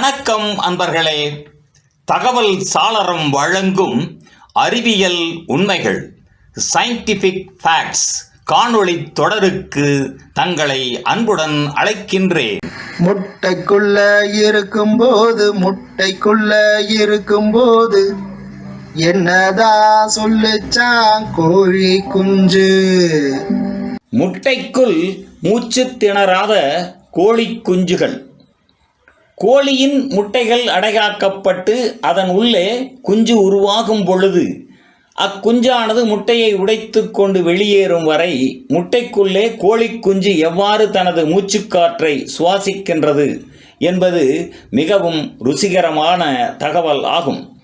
வணக்கம் அன்பர்களே. தகவல் சாளரம் வழங்கும் அறிவியல் உண்மைகள் சயின்டிஃபிக் ஃபேக்ட்ஸ் காணொளி தொடருக்கு தங்களை அன்புடன் அழைக்கின்றேன். முட்டைக்குள்ள இருக்கும்போது முட்டைக்குள்ள இருக்கும்போது என்னதான் சொல்லுச்சான் கோழி குஞ்சு? முட்டைக்குள் மூச்சு திணறாத கோழி குஞ்சுகள். கோழியின் முட்டைகள் அடைகாக்கப்பட்டு அதன் உள்ளே குஞ்சு உருவாகும் பொழுது அக்குஞ்சானது முட்டையை உடைத்து கொண்டு வெளியேறும் வரை முட்டைக்குள்ளே கோழி குஞ்சு எவ்வாறு தனது மூச்சுக்காற்றை சுவாசிக்கின்றது என்பது மிகவும் ருசிகரமான தகவல் ஆகும்.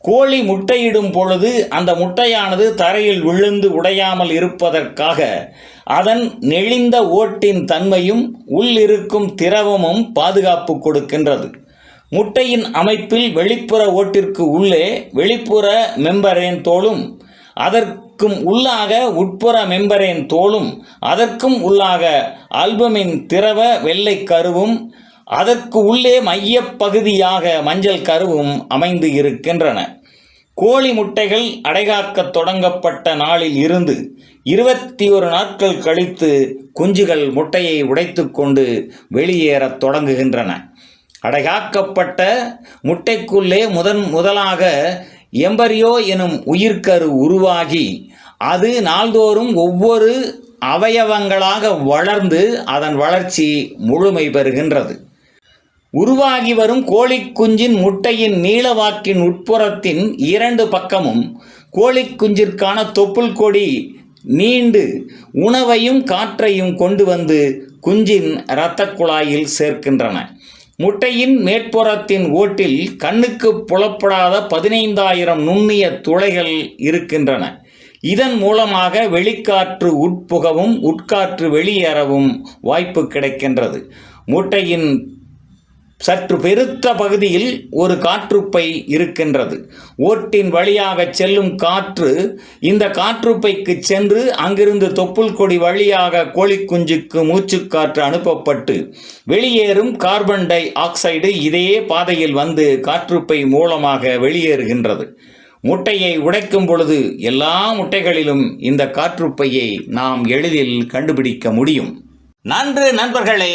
கோழி முட்டையிடும் பொழுது அந்த முட்டையானது தரையில் விழுந்து உடையாமல் இருப்பதற்காக அதன் நெளிந்த ஓட்டின் தன்மையும் உள்ளிருக்கும் திரவமும் பாதுகாப்பு கொடுக்கின்றது. முட்டையின் அமைப்பில் வெளிப்புற ஓட்டிற்கு உள்ளே வெளிப்புற மெம்பரேன் தோலும் அதற்கும் உள்ளாக உட்புற மெம்பரேன் தோலும் அதற்கும் உள்ளாக ஆல்பமின் திரவ வெள்ளை கருவும் அதற்கு உள்ளே மையப் பகுதியாக மஞ்சள் கருவும் அமைந்து இருக்கின்றன. கோழி முட்டைகள் அடைகாக்கத் தொடங்கப்பட்ட நாளில் இருந்து இருபத்தி ஒரு நாட்கள் கழித்து குஞ்சுகள் முட்டையை உடைத்துக்கொண்டு வெளியேறத் தொடங்குகின்றன. அடைகாக்கப்பட்ட முட்டைக்குள்ளே முதன் முதலாக எம்பரியோ எனும் உயிர்க்கரு உருவாகி அது நாள்தோறும் ஒவ்வொரு அவயவங்களாக வளர்ந்து அதன் வளர்ச்சி முழுமை பெறுகின்றது. உருவாகி வரும் கோழிக்குஞ்சின் முட்டையின் நீளவாக்கின் உட்புறத்தின் இரண்டு பக்கமும் கோழிக்குஞ்சிற்கான தொப்புள் கொடி நீண்டு உணவையும் காற்றையும் கொண்டு வந்து குஞ்சின் இரத்தக் குழாயில் சேர்க்கின்றன. முட்டையின் மேற்புறத்தின் ஓட்டில் கண்ணுக்கு புலப்படாத பதினைந்தாயிரம் நுண்ணிய துளைகள் இருக்கின்றன. இதன் மூலமாக வெளிக்காற்று உட்புகவும் உட்காற்று வெளியேறவும் வாய்ப்பு கிடைக்கின்றது. முட்டையின் சற்று பெருத்த பகுதியில் ஒரு காற்றுப்பை இருக்கின்றது. ஓட்டின் வழியாக செல்லும் காற்று இந்த காற்றுப்பைக்கு சென்று அங்கிருந்து தொப்புள் கொடி வழியாக கோழிக்குஞ்சுக்கு மூச்சுக்காற்று அனுப்பப்பட்டு வெளியேறும் கார்பன் டை ஆக்சைடு இதே பாதையில் வந்து காற்றுப்பை மூலமாக வெளியேறுகின்றது. முட்டையை உடைக்கும் பொழுது எல்லா முட்டைகளிலும் இந்த காற்றுப்பையை நாம் எளிதில் கண்டுபிடிக்க முடியும். நன்று நண்பர்களே